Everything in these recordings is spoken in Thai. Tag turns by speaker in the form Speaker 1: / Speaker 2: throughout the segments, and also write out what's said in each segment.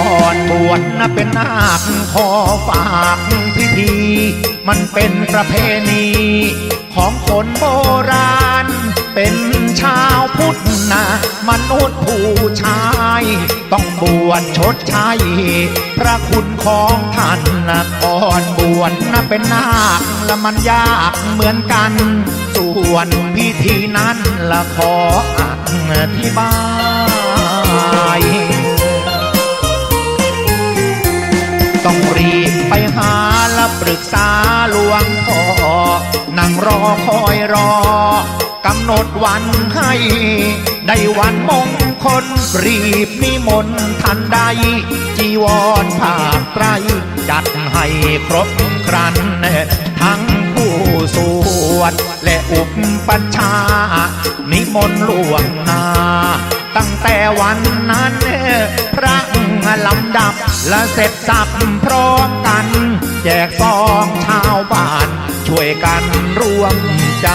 Speaker 1: ่อนบวชนะเป็นนาคขอฝากพิธี มันเป็นประเพณี ของคนโบราณ เป็นชาวพุทธนะมนุษย์ผู้ชาย ต้องบวชชดใช้พระคุณของท่านนะก่อนบวชนะเป็นนาคและมันยากเหมือนกัน ส่วนพิธีนั้นละขออธิบาย ต้องรีบไปหาและปรึกษาหลวงพ่อ นั่งรอคอยรอกำหนดวันให้ ได้วันมงคลรีบนิมนต์ทันใด จีวรผ้าไตรจัดให้ครบครัน ทั้งผู้สวดและอุปปัชฌานิมนต์หลวงนา ตั้งแต่วันนั้น และเสร็จสับพร้อมกัน แจกซองชาวบ้าน ช่วยกันร่วมใจ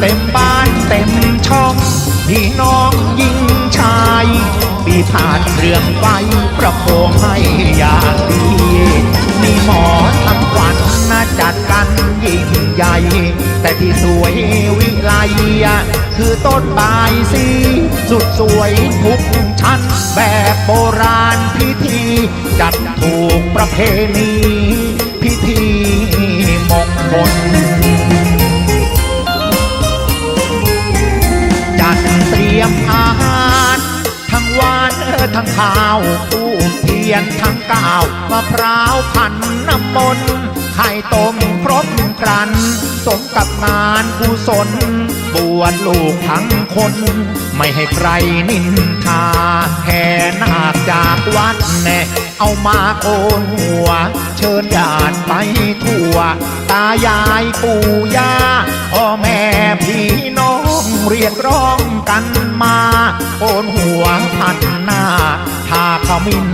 Speaker 1: เต็มบ้านเต็มช่อง พี่น้องยิงชายปีผ่านเรื่องไฟประโคมให้อย่างดีนี่หมอทำขวัญนะจัดกันยิ่งใหญ่ แต่ที่สวยวิไลคือต้นบายสีสุดสวยทุกชั้นแบบโบราณพิธี จัดถูกประเพณี ข้าวตู้เทียนทั้งก้าวมะพร้าวขันน้ำมนต์ไข่ต้มครบครัน สมกับงานกุศลบวชลูกทั้งคน ไม่ให้ใครนินทาแห่นาคจากวัดแน่เอามาโกนหัว เชิญญาติไปทั่ว ตายายปู่ย่าพ่อแม่พี่น้อง เรียกร้องกันมาโอนหัวพันหน้าทาขมิ้น